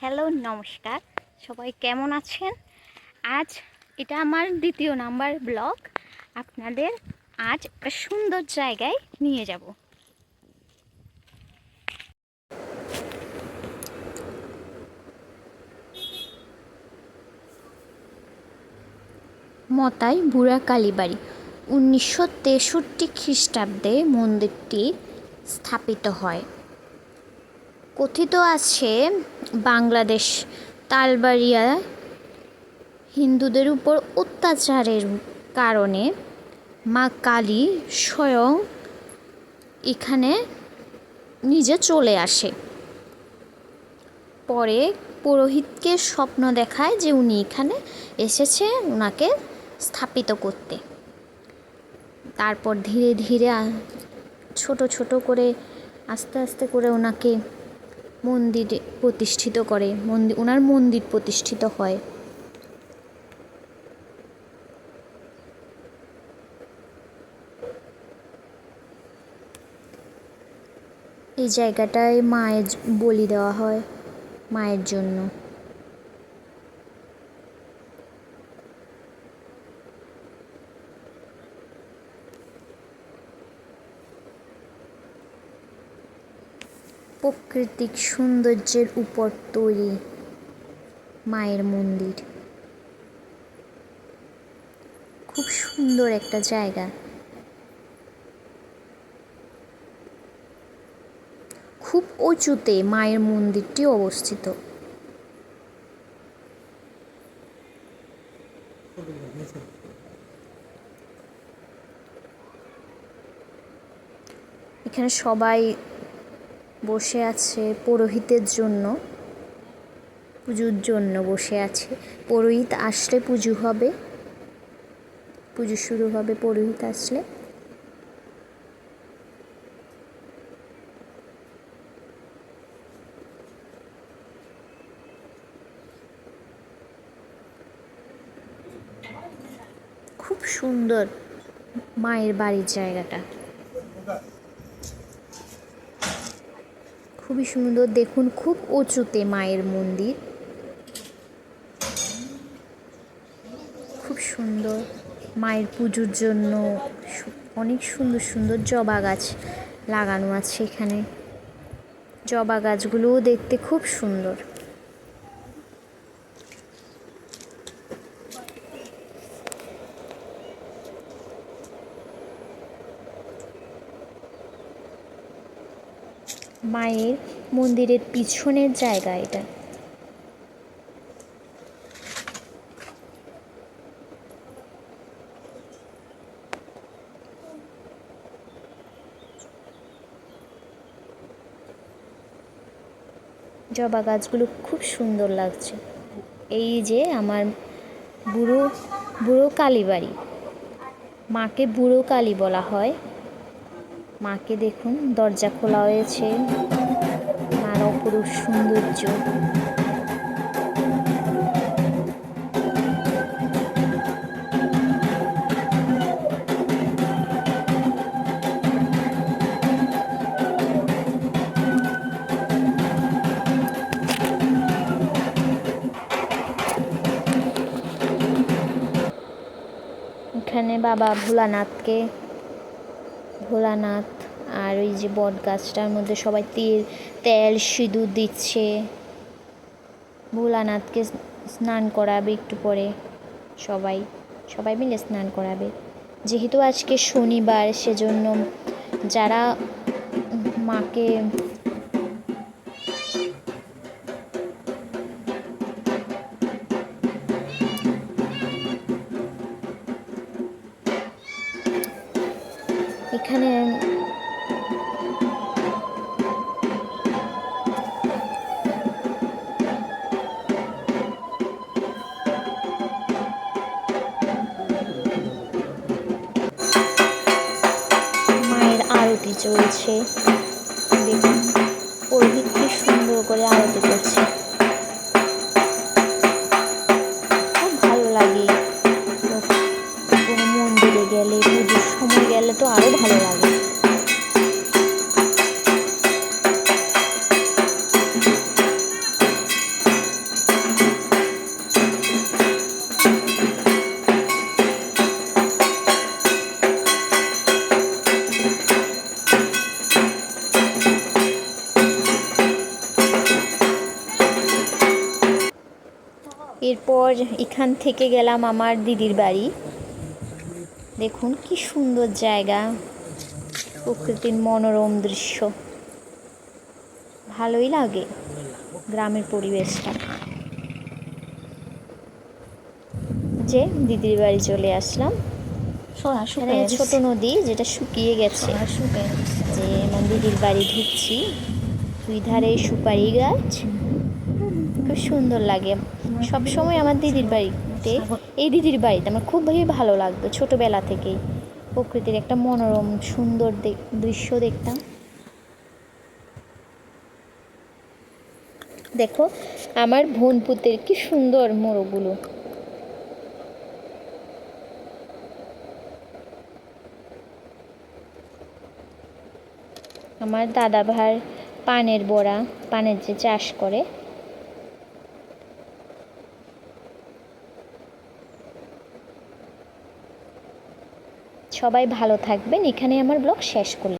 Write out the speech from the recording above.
Hello, নমস্কার। সবাই কেমন আছেন? আজ এটা আমার দ্বিতীয় নাম্বার ব্লগ। আপনাদের আজ একটা সুন্দর জায়গায় নিয়ে যাব। মতাই বুড়া কালীবাড়ি, উনিশশো তেষট্টি খ্রিস্টাব্দে মন্দিরটি স্থাপিত হয়। কথিত আছে বাংলাদেশ তালবাড়িয়া হিন্দুদের উপর অত্যাচারের কারণে মা কালী স্বয়ং এখানে নিজে চলে আসে। পরে পুরোহিতকে স্বপ্ন দেখায় যে উনি এখানে এসেছে ওনাকে স্থাপিত করতে। তারপর ধীরে ধীরে ছোট ছোট করে আস্তে আস্তে করে ওনাকে মন্দিরে প্রতিষ্ঠিত করে মন্দির ওনার মন্দির প্রতিষ্ঠিত হয়। এই জায়গাটায় মায়ের বলি দেওয়া হয় মায়ের জন্য। প্রাকৃতিক সৌন্দর্যের উপর তৈরি মায়ের মন্দির। খুব সুন্দর একটা জায়গা। খুব উঁচুতে মায়ের মন্দিরটি অবস্থিত। এখানে সবাই বসে আছে পুরোহিতের জন্য, পুজোর জন্য বসে আছে। পুরোহিত আসলে পুজো হবে? পুজো শুরু হবে পুরোহিত আসলে? খুব সুন্দর মায়ের বাড়ির জায়গাটা। খুবই সুন্দর, দেখুন খুব উঁচুতে মায়ের মন্দির। খুব সুন্দর মায়ের পুজোর জন্য অনেক সুন্দর সুন্দর জবা গাছ লাগানো আছে এখানে। জবা গাছগুলোও দেখতে খুব সুন্দর। মায়ের মন্দিরের পিছনের জায়গা এটা। জবা গাছগুলো খুব সুন্দর লাগছে। এই যে আমার বুড়ো বুড়ো কালীবাড়ি। মাকে বুড়ো কালী বলা হয়। মাকে দেখুন দরজা খোলা হয়েছে। মার অপরূপ সৌন্দর্য। এখানে বাবা ভোলানাথকে ভোলানাথ আর ওই যে বট গাছটার মধ্যে সবাই তেল তেল, সিঁদুর দিচ্ছে। ভোলানাথকে স্নান করাবে একটু পরে সবাই সবাই মিলে স্নান করাবে। যেহেতু আজকে শনিবার, সেজন্য যারা মাকে এখানে মায়ের আরতি চলছে। দেখুন পুরোহিত কি সুন্দর করে আরতি করছে। খুব ভালো লাগে এরপর এখান থেকে গেলাম আমার দিদির বাড়ি। দেখুন কি সুন্দর জায়গা। প্রকৃতির মনোরম দৃশ্য। ভালোই লাগে গ্রামের পরিবেশটা। যে দিদির বাড়ি চলে আসলাম। ছোট নদী যেটা শুকিয়ে গেছে। যে আমার দিদির বাড়ি ঢুকছি। দুই ধারে সুপারি গাছ। খুব সুন্দর লাগে। সব সময় আমার দিদির বাড়িতে, এই দিদির বাড়িতে আমার খুব বেশি ভালো লাগতো ছোটোবেলা থেকেই। প্রকৃতির একটা মনোরম, সুন্দর দৃশ্য দেখতাম। দেখো, আমার ভনপুতের কি সুন্দর মোড়গুলো আমার দাদা ভাই পানের বড়া, পানের যে চাষ করে সবাই ভালো থাকবেন। এখানে আমার ব্লগ শেষ করলাম।